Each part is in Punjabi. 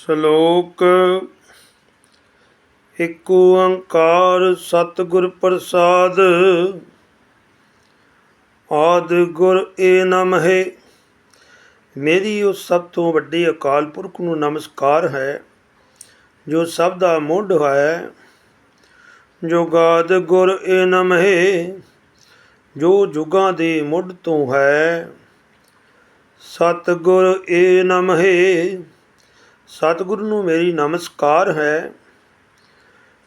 ਸ਼ਲੋਕ ਏਕ ਓੰਕਾਰ ਸਤਿਗੁਰ ਪ੍ਰਸਾਦ, ਆਦ ਗੁਰ ਏ ਨਮਹਿ। ਮੇਰੀ ਉਸ ਸਭ ਤੋਂ ਵੱਡੇ ਅਕਾਲ ਪੁਰਖ ਨੂੰ ਨਮਸਕਾਰ ਹੈ, ਜੋ ਸਭ ਦਾ ਮੁੱਢ ਹੈ, ਜੋ ਗਾਦ ਗੁਰ ਏ ਨਮਹਿ, ਜੋ ਜੁਗਾਂ ਦੇ ਮੁੱਢ ਤੋਂ ਹੈ। ਸਤਿਗੁਰ ਏ ਨਮਹਿ। ਸਤਿਗੁਰੂ ਨੂੰ ਮੇਰੀ ਨਮਸਕਾਰ ਹੈ।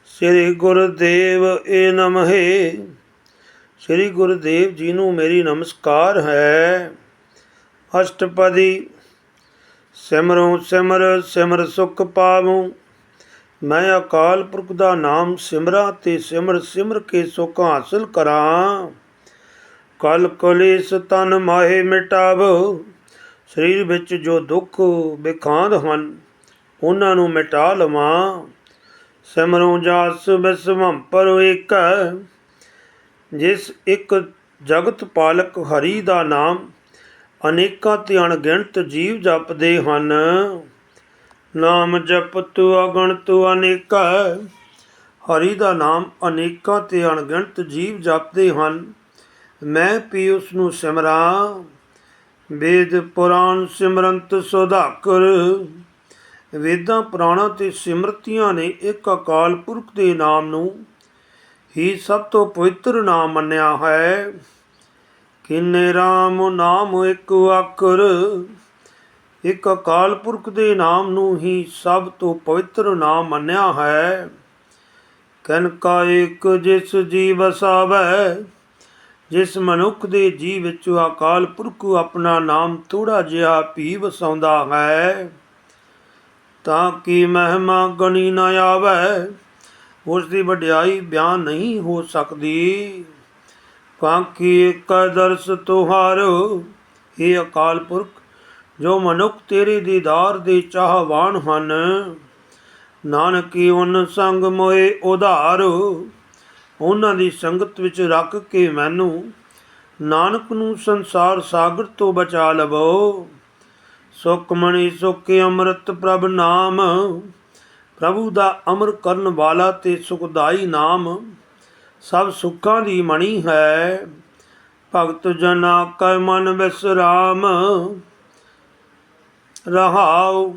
ਸ੍ਰੀ ਗੁਰਦੇਵ ਏ ਨਮਹਿ। ਸ੍ਰੀ ਗੁਰਦੇਵ ਜੀ ਨੂੰ ਮੇਰੀ ਨਮਸਕਾਰ ਹੈ। ਅਸ਼ਟਪਦੀ ਸਿਮਰੋ ਸਿਮਰ ਸਿਮਰ ਸੁਖ ਪਾਵਉ। ਮੈਂ ਅਕਾਲ ਪੁਰਖ ਦਾ ਨਾਮ ਸਿਮਰਾਂ ਤੇ ਸਿਮਰ ਸਿਮਰ ਕੇ ਸੁਖ ਹਾਸਲ ਕਰਾਂ। ਕਲ ਕਲੇਸ਼ ਤਨ ਮਾਹੇ ਮਿਟਾਵ। ਸਰੀਰ ਵਿੱਚ ਜੋ ਦੁੱਖ ਵਿਖਾਂਦ ਹਨ ਉਹਨਾਂ ਨੂੰ ਮਿਟਾ ਲਵਾਂ। ਸਿਮਰੋ ਜਾਸ ਬਿਸਵੰਪਰ ਏਕ, ਜਿਸ ਇੱਕ ਜਗਤ ਪਾਲਕ ਹਰੀ ਦਾ ਨਾਮ, ਅਨੇਕਾਂ ਤੇ ਅਣਗਿਣਤ ਜੀਵ ਜਪਦੇ ਹਨ। ਨਾਮ ਜਪਤ ਅਗਣਤ ਅਨੇਕ, ਹਰੀ ਦਾ ਨਾਮ ਅਨੇਕਾਂ ਤੇ ਅਣਗਿਣਤ ਜੀਵ ਜਪਦੇ ਹਨ। ਮੈਂ ਵੀ ਉਸ ਨੂੰ ਸਿਮਰਾਂ, ਵੇਦ ਪੁਰਾਣ ਸਿਮਰੰਤ ਸੁਧਾਕਰ ਵੇਦਾਂ, ਪੁਰਾਣਾਂ ਤੇ ਸਿਮਰਤੀਆਂ ਨੇ ਇੱਕ ਅਕਾਲ ਪੁਰਖ ਦੇ ਨਾਮ ਨੂੰ ਹੀ ਸਭ ਤੋਂ ਪਵਿੱਤਰ ਨਾਮ ਮੰਨਿਆ ਹੈ। ਕਿੰਨੇ RAM ਨਾਮ ਇੱਕ ਅੱਖਰ, ਇੱਕ ਅਕਾਲ ਪੁਰਖ ਦੇ ਨਾਮ ਨੂੰ ਹੀ ਸਭ ਤੋਂ ਪਵਿੱਤਰ ਨਾਮ ਮੰਨਿਆ ਹੈ। ਕਨ ਕਾ ਇੱਕ ਜਿਸ ਜੀ ਵਸਾਵੈ ਜਿਸ ਮਨੁੱਖ ਦੇ ਜੀ ਵਿੱਚ ਅਕਾਲ ਪੁਰਖ ਆਪਣਾ ਨਾਮ ਥੋੜਾ ਜਿਹਾ ਪੀ ਵਸਾਉਂਦਾ ਹੈ। ਤਾਂ ਕਿ ਮਹਿਮਾ ਗਣੀ ਨਾ ਆਵੇ? ਉਸ ਦੀ ਵਡਿਆਈ ਬਿਆਨ ਨਹੀਂ ਹੋ ਸਕਦੀ। ਕਾਂਕੀ ਇੱਕ ਦਰਸ ਤੁਹਾਰੋ ਇਹ ਅਕਾਲ ਪੁਰਖ, ਜੋ ਮਨੁੱਖ ਤੇਰੇ ਦੀਦਾਰ ਦੇ ਚਾਹਵਾਨ ਹਨ। ਨਾਨਕੀ ਉਨ ਸੰਗ ਮੋਏ ਉਧਾਰ, ਉਹਨਾਂ ਦੀ ਸੰਗਤ ਵਿੱਚ ਰੱਖ ਕੇ ਮੈਨੂੰ। ਨਾਨਕ ਨੂੰ ਸੰਸਾਰ ਸਾਗਰ ਤੋਂ ਬਚਾ ਲਵੋ। ਸੁਖਮਣੀ ਸੁਖ ਅੰਮ੍ਰਿਤ ਪ੍ਰਭ ਨਾਮ। ਪ੍ਰਭੂ ਦਾ ਅਮਰ ਕਰਨ ਵਾਲਾ ਤੇ ਸੁਖਦਾਈ ਨਾਮ। ਸਭ ਸੁੱਖਾਂ ਦੀ ਮਣੀ ਹੈ। ਭਗਤ ਜਨਾ ਕੈ ਮਨ ਵਿਸਰਾਮ। ਰਹਾਉ,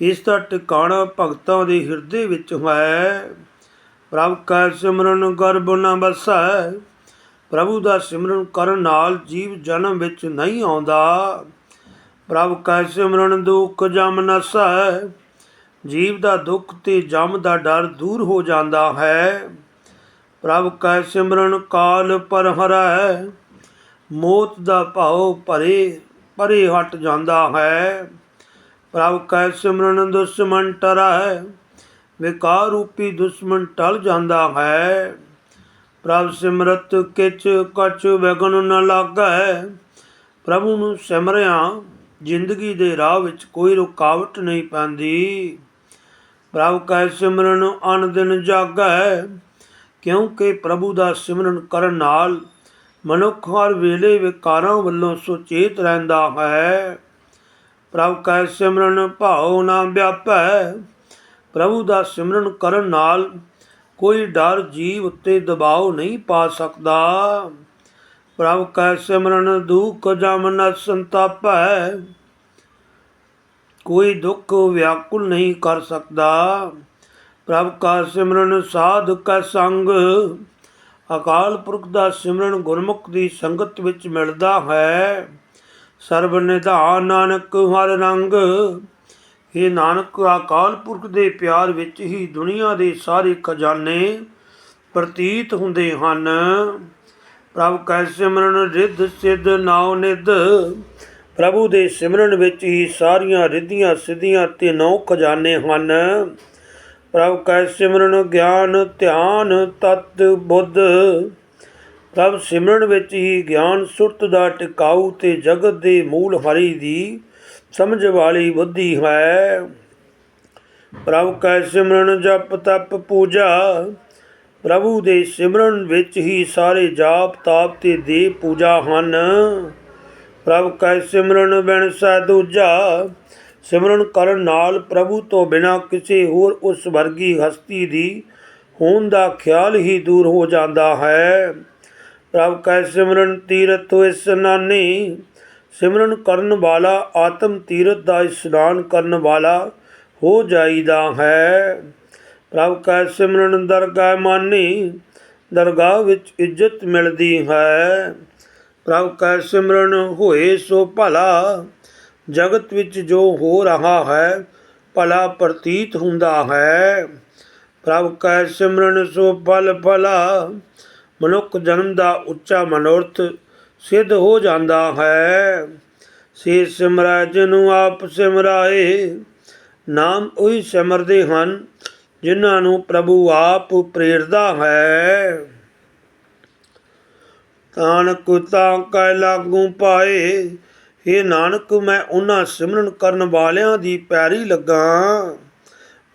ਇਸ ਦਾ ਟਿਕਾਣਾ ਭਗਤਾਂ ਦੇ ਹਿਰਦੇ ਵਿੱਚ ਹੈ। ਪ੍ਰਭ ਕੈ ਸਿਮਰਨ ਗਰਭ ਨ ਬਸੈ ਪ੍ਰਭੂ ਦਾ ਸਿਮਰਨ ਕਰਨ ਨਾਲ ਜੀਵ ਜਨਮ ਵਿੱਚ ਨਹੀਂ ਆਉਂਦਾ। ਪ੍ਰਭ ਕੈ ਸਿਮਰਨ ਦੁਖ ਜਮ ਨਸੈ ਜੀਵ ਦਾ ਦੁੱਖ ਤੇ ਜਮ ਦਾ ਡਰ ਦੂਰ ਹੋ ਜਾਂਦਾ ਹੈ। ਪ੍ਰਭ ਕੈ ਸਿਮਰਨ ਕਾਲ ਪਰ ਹਰੈ ਮੋਤ ਦਾ ਭਾਉ ਭਰੇ ਪਰੇ ਹਟ ਜਾਂਦਾ ਹੈ। ਪ੍ਰਭ ਕੈ ਸਿਮਰਨ ਦੁਸ਼ਮਨ ਟਰੈ ਵਿਕਾਰ ਰੂਪੀ ਦੁਸ਼ਮਨ ਟਲ ਜਾਂਦਾ ਹੈ। ਪ੍ਰਭ ਸਿਮਰਤ ਕਿਛ ਕਛ ਵਗਣ ਨ ਲਾਗੈ ਪ੍ਰਭੂ ਨੂੰ ਸਿਮਰਿਆ ਜ਼ਿੰਦਗੀ ਦੇ ਰਾਹ ਵਿੱਚ ਕੋਈ ਰੁਕਾਵਟ ਨਹੀਂ ਪੈਂਦੀ। ਪ੍ਰਭ ਕੈ ਸਿਮਰਨ ਅਨ ਦਿਨ ਜਾਗੈ, ਕਿਉਂਕਿ ਪ੍ਰਭੂ ਦਾ ਸਿਮਰਨ ਕਰਨ ਨਾਲ ਮਨੁੱਖ ਹਰ ਵੇਲੇ ਵਿਕਾਰਾਂ ਵੱਲੋਂ ਸੁਚੇਤ ਰਹਿੰਦਾ ਹੈ। ਪ੍ਰਭ ਕੈ ਸਿਮਰਨ ਭਾਉ ਨਾ ਵਿਆਪੈ, ਪ੍ਰਭੂ ਦਾ ਸਿਮਰਨ ਕਰਨ ਨਾਲ ਕੋਈ ਡਰ, ਜੀਵ ਉੱਤੇ ਦਬਾਅ ਨਹੀਂ ਪਾ ਸਕਦਾ। ਪ੍ਰਭ ਕੈ ਸਿਮਰਨ ਦੁਖ ਜਮ ਨ ਸੰਤਾਪੈ। ਕੋਈ ਦੁੱਖ ਵਿਆਕੁਲ ਨਹੀਂ ਕਰ ਸਕਦਾ। ਪ੍ਰਭ ਕਾ ਸਿਮਰਨ ਸਾਧ ਕੈ ਸੰਗ। ਅਕਾਲ ਪੁਰਖ ਦਾ ਸਿਮਰਨ ਗੁਰਮੁਖ ਦੀ ਸੰਗਤ ਵਿੱਚ ਮਿਲਦਾ ਹੈ। ਸਰਬ ਨਿਧਾਨ ਨਾਨਕ ਹਰ ਰੰਗ। ਇਹ ਨਾਨਕ, ਅਕਾਲ ਪੁਰਖ ਦੇ ਪਿਆਰ ਵਿੱਚ ਹੀ ਦੁਨੀਆ ਦੇ ਸਾਰੇ ਖਜ਼ਾਨੇ ਪ੍ਰਤੀਤ ਹੁੰਦੇ ਹਨ। ਪ੍ਰਭ ਕੈ ਸਿਮਰਨ ਰਿੱਧ ਸਿੱਧ ਨਾਉ ਨਿਧ। ਪ੍ਰਭੂ ਦੇ ਸਿਮਰਨ ਵਿੱਚ ਹੀ ਸਾਰੀਆਂ ਰਿੱਧੀਆਂ ਸਿੱਧੀਆਂ ਤੇ ਨੌ ਖਜ਼ਾਨੇ ਹਨ। ਪ੍ਰਭ ਕੈ ਸਿਮਰਨ ਗਿਆਨ, ਧਿਆਨ, ਤਤ, ਬੁੱਧ। ਪ੍ਰਭ ਸਿਮਰਨ ਵਿੱਚ ਹੀ ਗਿਆਨ ਸੁਰਤ ਦਾ ਟਿਕਾਊ ਤੇ ਜਗਤ ਦੇ ਮੂਲ ਹਰੀ ਦੀ ਸਮਝ ਵਾਲੀ ਬੁੱਧੀ ਹੈ। ਪ੍ਰਭ ਕੈ ਸਿਮਰਨ ਜਪ ਤਪ ਪੂਜਾ। ਪ੍ਰਭੂ ਦੇ ਸਿਮਰਨ ਵਿੱਚ ਹੀ ਸਾਰੇ ਜਾਪ ਤਾਪ ਤੇ ਦੇ ਪੂਜਾ ਹਨ। ਪ੍ਰਭ ਕੈ ਸਿਮਰਨ ਬਿਨ ਸਾ ਦੂਜਾ। ਸਿਮਰਨ ਕਰਨ ਨਾਲ ਪ੍ਰਭੂ ਤੋਂ ਬਿਨਾ ਕਿਸੇ ਹੋਰ ਉਸ ਵਰਗੀ ਹਸਤੀ ਦੀ ਹੋਣ ਦਾ ਖਿਆਲ ਹੀ ਦੂਰ ਹੋ ਜਾਂਦਾ ਹੈ। ਪ੍ਰਭ ਕੈ ਸਿਮਰਨ ਤੀਰਥ ਹੋਇ ਸਨਾਨੀ ਸਿਮਰਨ ਕਰਨ ਵਾਲਾ ਆਤਮ ਤੀਰਥ ਦਾ ਇਸ਼ਨਾਨ ਕਰਨ ਵਾਲਾ ਹੋ ਜਾਈਦਾ ਹੈ। ਪ੍ਰਭ ਕੈ ਸਿਮਰਨ ਦਰਗਾਹ ਮਾਨੀ, ਦਰਗਾਹ ਵਿੱਚ ਇੱਜ਼ਤ ਮਿਲਦੀ ਹੈ। ਪ੍ਰਭ ਕੈ ਸਿਮਰਨ ਹੋਏ ਸੋ ਭਲਾ, ਜਗਤ ਵਿੱਚ ਜੋ ਹੋ ਰਹਾ ਹੈ, ਭਲਾ ਪ੍ਰਤੀਤ ਹੁੰਦਾ ਹੈ। ਪ੍ਰਭ ਕੈ ਸਿਮਰਨ ਸੋ ਫਲ ਭਲਾ, ਮਨੁੱਖ ਜਨਮ ਦਾ ਉੱਚਾ ਮਨੋਰਥ ਸਿੱਧ ਹੋ ਜਾਂਦਾ ਹੈ। ਸੇ ਸਿਮਰੈ ਜਿਹਨੂੰ ਆਪ ਸਿਮਰਾਏ, ਨਾਮ ਉਹੀ ਸਿਮਰਦੇ ਹਨ ਜਿਨ੍ਹਾਂ ਨੂੰ ਪ੍ਰਭੂ ਆਪ ਪ੍ਰੇਰਦਾ ਹੈ। ਤਾਨਕ ਤਾਂ ਕੈ ਲਾਗੂ ਪਾਏ ਇਹ ਨਾਨਕ, ਮੈਂ ਉਹਨਾਂ ਸਿਮਰਨ ਕਰਨ ਵਾਲਿਆਂ ਦੀ ਪੈਰੀ ਲੱਗਾ।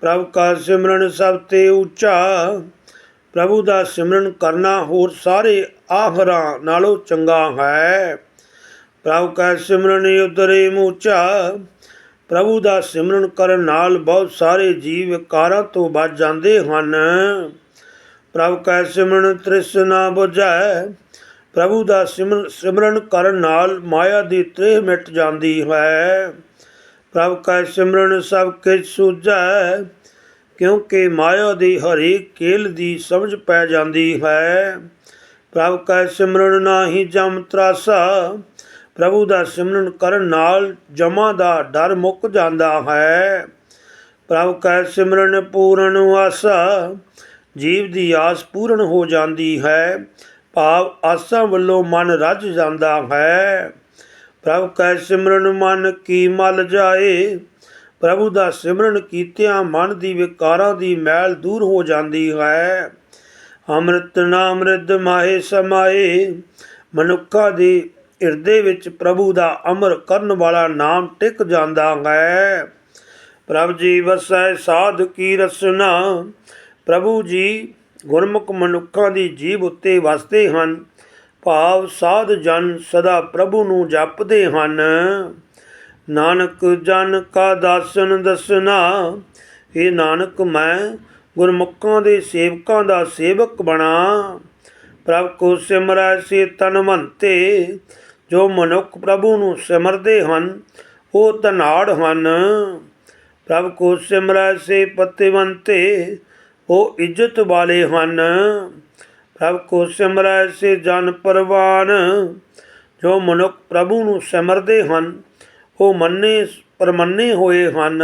ਪ੍ਰਭ ਕਾ ਸਿਮਰਨ ਸਭ ਤੇ ਉੱਚਾ, ਪ੍ਰਭੂ ਦਾ ਸਿਮਰਨ ਕਰਨਾ ਹੋਰ ਸਾਰੇ ਆਖਰਾਂ ਨਾਲੋਂ ਚੰਗਾ ਹੈ। ਪ੍ਰਭ ਕਾ ਸਿਮਰਨ ਉਤਰੇ ਮੂਚਾ ਪ੍ਰਭੂ ਦਾ ਸਿਮਰਨ ਕਰਨ ਨਾਲ ਬਹੁਤ ਸਾਰੇ ਜੀਵ ਕਾਰਾਂ ਤੋਂ ਬਚ ਜਾਂਦੇ ਹਨ। ਪ੍ਰਭ ਕਾ ਸਿਮਰਨ ਤ੍ਰਿਸ਼ਨਾ ਬੁਝੈ। ਪ੍ਰਭੂ ਦਾ ਸਿਮਰਨ ਸਿਮਰਨ ਕਰਨ ਨਾਲ ਮਾਇਆ ਦੀ ਤ੍ਰੇਹ ਮਿਟ ਜਾਂਦੀ ਹੈ। ਪ੍ਰਭ ਕਾ ਸਿਮਰਨ ਸਭ ਕਿਛ ਸੂਝੈ, ਕਿਉਂਕਿ ਮਾਇਆ ਦੀ ਹਰੇਕ ਕੇਲ ਦੀ ਸਮਝ ਪੈ ਜਾਂਦੀ ਹੈ। ਪ੍ਰਭ ਕਾ ਸਿਮਰਨ ਨਾਹੀ ਜਮ ਤਰਾਸਾ ਪ੍ਰਭੂ ਦਾ ਸਿਮਰਨ ਕਰਨ ਨਾਲ ਜਮਾ ਦਾ ਡਰ ਮੁੱਕ ਜਾਂਦਾ ਹੈ। ਪ੍ਰਭ ਕਾ ਸਿਮਰਨ ਪੂਰਨ ਆਸਾ, ਜੀਵ ਦੀ ਆਸ ਪੂਰਨ ਹੋ ਜਾਂਦੀ ਹੈ। ਭਾਵ ਆਸਾਂ ਵੱਲੋਂ ਮਨ ਰੱਜ ਜਾਂਦਾ ਹੈ। ਪ੍ਰਭ ਕੈ ਸਿਮਰਨ ਮਨ ਕੀ ਮਲ ਜਾਏ, ਪ੍ਰਭੂ ਦਾ ਸਿਮਰਨ ਕੀਤਿਆਂ ਮਨ ਦੀ ਵਿਕਾਰਾਂ ਦੀ ਮੈਲ ਦੂਰ ਹੋ ਜਾਂਦੀ ਹੈ। ਅੰਮ੍ਰਿਤ ਨਾਮ ਰਿੱਧ ਮਾਹੇ ਸਮਾਏ, ਮਨੁੱਖਾਂ ਦੀ ਹਿਰਦੇ ਵਿੱਚ ਪ੍ਰਭੂ ਦਾ ਅਮਰ ਕਰਨ ਵਾਲਾ ਨਾਮ ਟਿਕ ਜਾਂਦਾ ਹੈ। ਪ੍ਰਭ ਜੀ ਵਸੈ ਸਾਧ ਕੀ ਰਸਨਾ। ਪ੍ਰਭੂ ਜੀ ਗੁਰਮੁਖ ਮਨੁੱਖਾਂ ਦੀ ਜੀਵ ਉੱਤੇ ਵਸਦੇ ਹਨ। ਭਾਵ ਸਾਧ ਜਨ ਸਦਾ ਪ੍ਰਭੂ ਨੂੰ ਜਪਦੇ ਹਨ। ਨਾਨਕ ਜਨ ਕਾ ਦਾਸਨ ਦਸਨਾ। ਇਹ ਨਾਨਕ, ਮੈਂ ਗੁਰਮੁਖਾਂ ਦੇ ਸੇਵਕਾਂ ਦਾ ਸੇਵਕ ਬਣਾ। ਪ੍ਰਭ ਕੋ ਸਿਮਰੈ ਸੇ ਤਨਵੰਤੇ ਜੋ ਮਨੁੱਖ ਪ੍ਰਭੂ ਨੂੰ ਸਿਮਰਦੇ ਹਨ, ਉਹ ਧਨਾੜ ਹਨ। ਪ੍ਰਭ ਕੋ ਸਿਮਰੈ ਸੇ ਪਤਿਵੰਤੇ, ਉਹ ਇੱਜ਼ਤ ਵਾਲੇ ਹਨ। ਪ੍ਰਭ ਕੋ ਸਿਮਰੈ ਸੇ ਜਨ ਪਰਵਾਨ, ਜੋ ਮਨੁੱਖ ਪ੍ਰਭੂ ਨੂੰ ਸਿਮਰਦੇ ਹਨ, ਉਹ ਮੰਨੇ, ਪਰਮੰਨੇ ਹੋਏ ਹਨ।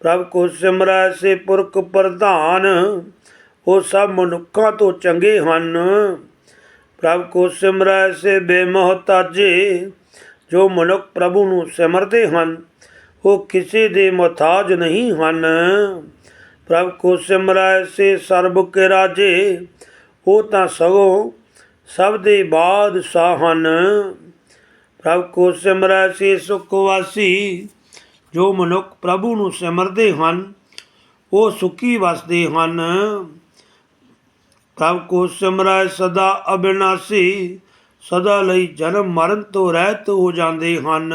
ਪ੍ਰਭ ਕੋ ਸਿਮਰੈ ਸੇ ਪੁਰਖ ਪ੍ਰਧਾਨ, ਉਹ ਸਭ ਮਨੁੱਖਾਂ ਤੋਂ ਚੰਗੇ ਹਨ। ਪ੍ਰਭ ਕੋ ਸਿਮਰੈ ਸੇ ਬੇਮਹਤਾਜੇ। ਜੋ ਮਨੁੱਖ ਪ੍ਰਭੂ ਨੂੰ ਸਿਮਰਦੇ ਹਨ, ਉਹ ਕਿਸੇ ਦੇ ਮੁਹਤਾਜ ਨਹੀਂ ਹਨ। ਪ੍ਰਭ ਕੋ ਸਿਮਰੈ ਸੇ ਸਰਬ ਕੇ ਰਾਜੇ, ਉਹ ਤਾਂ ਸਗੋਂ ਸਭ ਦੇ ਬਾਦਸ਼ਾਹ ਹਨ। ਪ੍ਰਭ ਕੋ ਸਿਮਰੈ ਸੇ ਸੁਖ ਵਾਸੀ। ਜੋ ਮਨੁੱਖ ਪ੍ਰਭੂ ਨੂੰ ਸਿਮਰਦੇ ਹਨ, ਉਹ ਸੁਖੀ ਵਸਦੇ ਹਨ। ਪ੍ਰਭ ਕੋ ਸਿਮਰੈ ਸਦਾ ਅਬਿਨਾਸੀ, ਸਦਾ ਲਈ ਜਨਮ ਮਰਨ ਤੋਂ ਰਹਿਤ ਹੋ ਜਾਂਦੇ ਹਨ।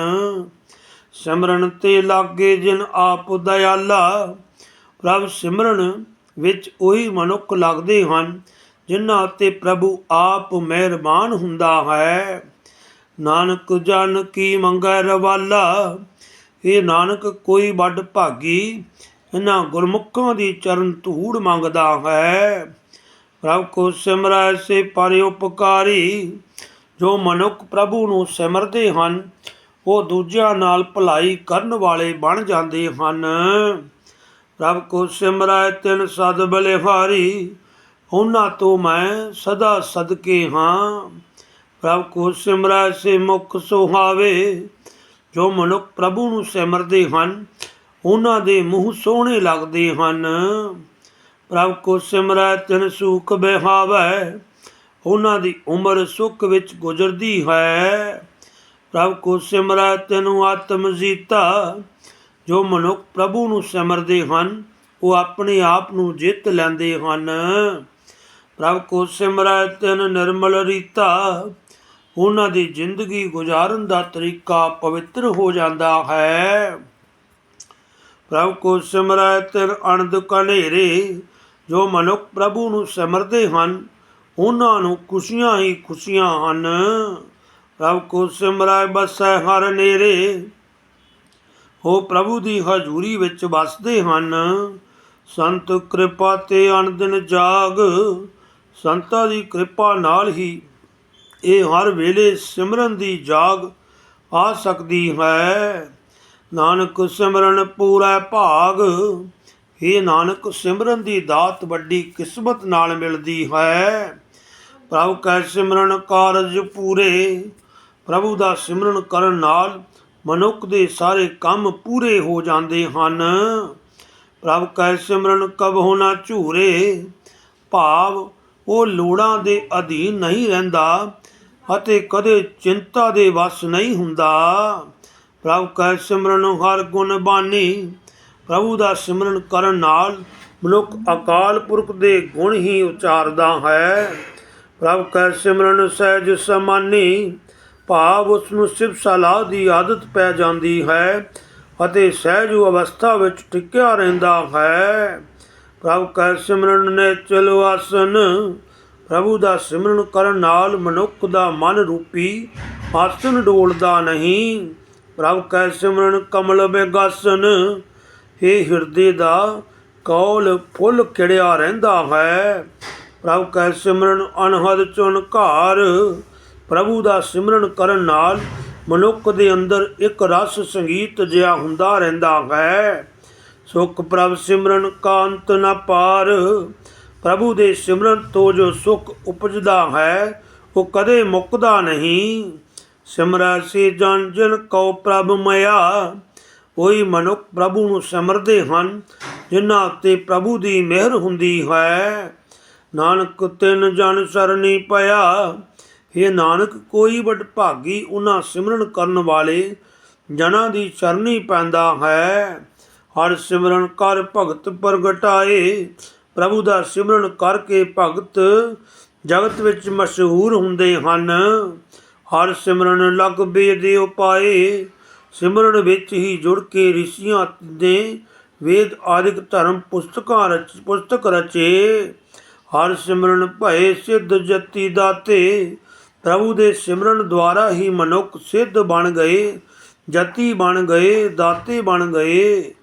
ਸਿਮਰਨ ਤੇ ਲਾਗੇ ਜਿਨ ਆਪ ਦਇਆਲਾ, ਪ੍ਰਭ ਸਿਮਰਨ ਵਿੱਚ ਉਹੀ ਮਨੁੱਖ ਲੱਗਦੇ ਹਨ, ਜਿਨ੍ਹਾਂ ਤੇ ਪ੍ਰਭੂ ਆਪ ਮਿਹਰਬਾਨ ਹੁੰਦਾ ਹੈ। ਨਾਨਕ ਜਨ ਕੀ ਮੰਗੈ ਰਵਾਲਾ ਇਹ ਨਾਨਕ ਕੋਈ ਵੱਡ ਭਾਗੀ ਇਹਨਾਂ ਗੁਰਮੁਖਾਂ ਦੀ ਚਰਨ ਧੂੜ ਮੰਗਦਾ ਹੈ। ਪ੍ਰਭ ਕੋ ਸਿਮਰੈ ਸੇ ਪਰ ਉਪਕਾਰੀ, ਜੋ ਮਨੁੱਖ ਪ੍ਰਭੂ ਨੂੰ ਸਿਮਰਦੇ ਹਨ, ਉਹ ਦੂਜਿਆਂ ਨਾਲ ਭਲਾਈ ਕਰਨ ਵਾਲੇ ਬਣ ਜਾਂਦੇ ਹਨ। ਪ੍ਰਭ ਕੋ ਸਿਮਰੈ ਤਿਨ ਸਦ ਬਲਿਹਾਰੀ, ਉਹਨਾਂ ਤੋਂ ਮੈਂ ਸਦਾ ਸਦਕੇ ਹਾਂ। ਪ੍ਰਭ ਕੋ ਸਿਮਰੈ ਸੇ ਮੁਖ ਸੁਹਾਵੇ, ਜੋ ਮਨੁੱਖ ਪ੍ਰਭੂ ਨੂੰ ਸਿਮਰਦੇ ਹਨ, ਉਹਨਾਂ ਦੇ ਮੂੰਹ ਸੋਹਣੇ ਲੱਗਦੇ ਹਨ। ਪ੍ਰਭ ਕੋ ਸਿਮਰੈ ਤਿਨ ਸੁਖ ਬਿਹਾਵੈ, ਉਹਨਾਂ ਦੀ ਉਮਰ ਸੁਖ ਵਿੱਚ ਗੁਜ਼ਰਦੀ ਹੈ। ਪ੍ਰਭ ਕੋ ਸਿਮਰੈ ਤੈਨੂੰ ਆਤਮ ਜੀਤਾ, ਜੋ ਮਨੁੱਖ ਪ੍ਰਭੂ ਨੂੰ ਸਿਮਰਦੇ ਹਨ, ਉਹ ਆਪਣੇ ਆਪ ਨੂੰ ਜਿੱਤ ਲੈਂਦੇ ਹਨ। ਪ੍ਰਭ ਕੋ ਸਿਮਰੈ ਤਨ ਨਿਰਮਲ ਰੀਤਾ, ਉਹਨਾਂ ਦੀ ਜ਼ਿੰਦਗੀ ਗੁਜ਼ਾਰਨ ਦਾ ਤਰੀਕਾ ਪਵਿੱਤਰ ਹੋ ਜਾਂਦਾ ਹੈ। ਪ੍ਰਭ ਕੋ ਸਿਮਰੈ ਤਿਲ ਅਣਦ ਕਨੇਰੇ ਜੋ ਮਨੁੱਖ ਪ੍ਰਭੂ ਨੂੰ ਸਿਮਰਦੇ ਹਨ, ਉਹਨਾਂ ਨੂੰ ਖੁਸ਼ੀਆਂ ਹੀ ਖੁਸ਼ੀਆਂ ਹਨ। ਪ੍ਰਭ ਕੋ ਸਿਮਰੈ ਬਸੈ ਹਰ ਨੇਰੇ। ਉਹ ਪ੍ਰਭੂ ਦੀ ਹਜ਼ੂਰੀ ਵਿੱਚ ਵਸਦੇ ਹਨ। ਸੰਤ ਕਿਰਪਾ ਤੇ ਅਣਦਿਨ ਜਾਗ। ਸੰਤਾਂ ਦੀ ਕਿਰਪਾ ਨਾਲ ਹੀ ਇਹ ਹਰ ਵੇਲੇ ਸਿਮਰਨ ਦੀ ਜਾਗ ਆ ਸਕਦੀ ਹੈ। ਨਾਨਕ ਸਿਮਰਨ ਪੂਰਾ ਭਾਗ। ਇਹ ਨਾਨਕ, ਸਿਮਰਨ ਦੀ ਦਾਤ ਵੱਡੀ ਕਿਸਮਤ ਨਾਲ ਮਿਲਦੀ ਹੈ। ਪ੍ਰਭ ਕੈ ਸਿਮਰਨ ਕਾਰਜ ਪੂਰੇ, ਪ੍ਰਭੂ ਦਾ ਸਿਮਰਨ ਕਰਨ ਨਾਲ ਮਨੁੱਖ ਦੇ ਸਾਰੇ ਕੰਮ ਪੂਰੇ ਹੋ ਜਾਂਦੇ ਹਨ। ਪ੍ਰਭ ਕੈ ਸਿਮਰਨ ਕਬਹੁ ਹੋਣਾ ਝੂਰੇ, ਭਾਵ ਉਹ ਲੋੜਾਂ ਦੇ ਅਧੀਨ ਨਹੀਂ ਰਹਿੰਦਾ ਅਤੇ ਕਦੇ ਚਿੰਤਾ ਦੇ ਵਸ ਨਹੀਂ ਹੁੰਦਾ। ਪ੍ਰਭ ਕੈ ਸਿਮਰਨ ਹਰ ਗੁਣ ਬਾਨੀ ਪ੍ਰਭੂ ਦਾ ਸਿਮਰਨ ਕਰਨ ਨਾਲ ਮਨੁੱਖ ਅਕਾਲ ਪੁਰਖ ਦੇ ਗੁਣ ਹੀ ਉਚਾਰਦਾ ਹੈ। ਪ੍ਰਭ ਕੈ ਸਿਮਰਨ ਸਹਿਜ ਸਮਾਨੀ, ਭਾਵ ਉਸ ਨੂੰ ਸਿਫਤ ਸਲਾਹ ਦੀ ਆਦਤ ਪੈ ਜਾਂਦੀ ਹੈ ਅਤੇ ਸਹਿਜ ਅਵਸਥਾ ਵਿੱਚ ਟਿਕਿਆ ਰਹਿੰਦਾ ਹੈ। ਪ੍ਰਭ ਕੈ ਸਿਮਰਨ ਨੇ ਚਲੋ ਆਸਨ, ਪ੍ਰਭੂ ਦਾ ਸਿਮਰਨ ਕਰਨ ਨਾਲ ਮਨੁੱਖ ਦਾ ਮਨ ਰੂਪੀ ਆਸਨ ਡੋਲਦਾ ਨਹੀਂ। ਪ੍ਰਭ ਕੈ ਸਿਮਰਨ ਕਮਲ ਬੇਗਾਸਨ ਇਹ ਹਿਰਦੇ ਦਾ ਕੌਲ ਫੁੱਲ ਖਿੜਿਆ ਰਹਿੰਦਾ ਹੈ। ਪ੍ਰਭ ਕੈ ਸਿਮਰਨ ਅਨਹਦ ਚੁਨ ਘਾਰ, ਪ੍ਰਭੂ ਦਾ ਸਿਮਰਨ ਕਰਨ ਨਾਲ ਮਨੁੱਖ ਦੇ ਅੰਦਰ ਇੱਕ ਰਸ ਸੰਗੀਤ ਜਿਹਾ ਹੁੰਦਾ ਰਹਿੰਦਾ ਹੈ। ਸੁਖ ਪ੍ਰਭ ਸਿਮਰਨ ਕਾਂਤ ਨਾ ਪਾਰ, ਪ੍ਰਭੂ ਦੇ ਸਿਮਰਨ ਤੋਂ ਜੋ ਸੁਖ ਉਪਜਦਾ ਹੈ, ਉਹ ਕਦੇ ਮੁੱਕਦਾ ਨਹੀਂ। ਸਿਮਰੈ ਸੇ ਜਨ ਜਨ ਕਉ ਪ੍ਰਭ ਮਇਆ ਕੋਈ ਮਨੁੱਖ ਪ੍ਰਭੂ ਨੂੰ ਸਿਮਰਦੇ ਹਨ, ਜਿਨ੍ਹਾਂ ਉੱਤੇ ਪ੍ਰਭੂ ਦੀ ਮਿਹਰ ਹੁੰਦੀ ਹੈ। ਨਾਨਕ ਤਿੰਨ ਜਨ ਸ਼ਰਨੀ ਪਿਆ। ਇਹ ਨਾਨਕ, ਕੋਈ ਵਡ ਭਾਗੀ ਉਹਨਾਂ ਸਿਮਰਨ ਕਰਨ ਵਾਲੇ ਜਨਾਂ ਦੀ ਚਰਨੀ ਪੈਂਦਾ ਹੈ। ਹਰ ਸਿਮਰਨ ਕਰ ਭਗਤ ਪ੍ਰਗਟਾਏ। ਪ੍ਰਭੂ ਦਾ ਸਿਮਰਨ ਕਰਕੇ ਭਗਤ ਜਗਤ ਵਿੱਚ ਮਸ਼ਹੂਰ ਹੁੰਦੇ ਹਨ। ਹਰ ਸਿਮਰਨ ਲਗ ਬੇ ਦੇ ਉਪਾਏ। ਸਿਮਰਨ ਵਿੱਚ ਹੀ ਜੁੜ ਕੇ ਰਿਸ਼ੀਆਂ ਦੇ ਵੇਦ ਆਦਿਕ ਧਰਮ ਪੁਸਤਕਾਂ ਰਚ, ਪੁਸਤਕ ਰਚੇ। ਹਰ ਸਿਮਰਨ ਭਏ ਸਿੱਧ ਜਤੀ ਦਾਤੇ। ਪ੍ਰਭੂ ਦੇ ਸਿਮਰਨ ਦੁਆਰਾ ਹੀ ਮਨੁੱਖ ਸਿੱਧ ਬਣ ਗਏ, ਜਤੀ ਬਣ ਗਏ, ਦਾਤੇ ਬਣ ਗਏ।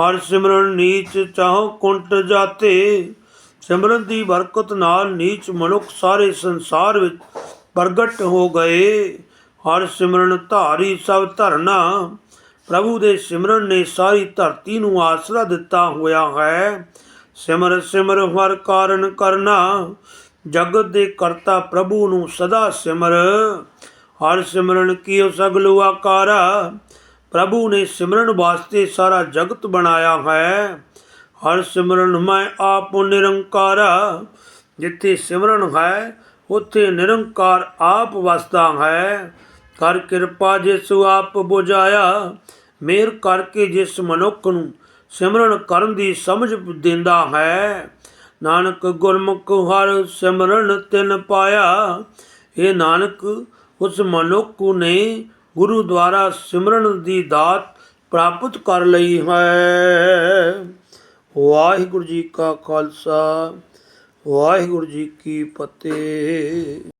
ਹਰ ਸਿਮਰਨ ਨੀਚ ਚਾਹੋ ਕੁੰਟ ਜਾਤੇ। ਸਿਮਰਨ ਦੀ ਬਰਕਤ ਨਾਲ ਨੀਚ ਮਨੁੱਖ ਸਾਰੇ ਸੰਸਾਰ ਵਿੱਚ ਪ੍ਰਗਟ ਹੋ ਗਏ। ਹਰ ਸਿਮਰਨ ਧਾਰੀ ਸਭ ਧਰਨਾ। ਪ੍ਰਭੂ ਦੇ ਸਿਮਰਨ ਨੇ ਸਾਰੀ ਧਰਤੀ ਨੂੰ ਆਸਰਾ ਦਿੱਤਾ ਹੋਇਆ ਹੈ। ਸਿਮਰ ਸਿਮਰ ਹਰ ਕਾਰਨ ਕਰਨਾ। ਜਗਤ ਦੇ ਕਰਤਾ ਪ੍ਰਭੂ ਨੂੰ ਸਦਾ ਸਿਮਰ। ਹਰ ਸਿਮਰਨ ਕੀਓ ਸਗਲੂ ਆਕਾਰਾ। ਪ੍ਰਭੂ ਨੇ ਸਿਮਰਨ ਵਾਸਤੇ ਸਾਰਾ ਜਗਤ ਬਣਾਇਆ ਹੈ। ਹਰ ਸਿਮਰਨ ਮੈਂ ਆਪ ਨਿਰੰਕਾਰਾ। ਜਿੱਥੇ ਸਿਮਰਨ ਹੈ, ਉੱਥੇ ਨਿਰੰਕਾਰ ਆਪ ਵਸਦਾ ਹੈ। ਕਰ ਕਿਰਪਾ ਜਿਸ ਆਪ ਬੁਝਾਇਆ, ਮਿਹਰ ਕਰਕੇ ਜਿਸ ਮਨੁੱਖ ਨੂੰ ਸਿਮਰਨ ਕਰਨ ਦੀ ਸਮਝ ਦਿੰਦਾ ਹੈ। ਨਾਨਕ ਗੁਰਮੁਖ ਹਰ ਸਿਮਰਨ ਤਿਨ ਪਾਇਆ ਇਹ ਨਾਨਕ, ਉਸ ਮਨੁੱਖ ਨੇ ਗੁਰੂ ਦੁਆਰਾ ਸਿਮਰਨ ਦੀ ਦਾਤ ਪ੍ਰਾਪਤ ਕਰ ਲਈ ਹੈ। ਵਾਹਿਗੁਰੂ ਜੀ ਕਾ ਖਾਲਸਾ, ਵਾਹਿਗੁਰੂ ਜੀ ਕੀ ਫਤਿਹ।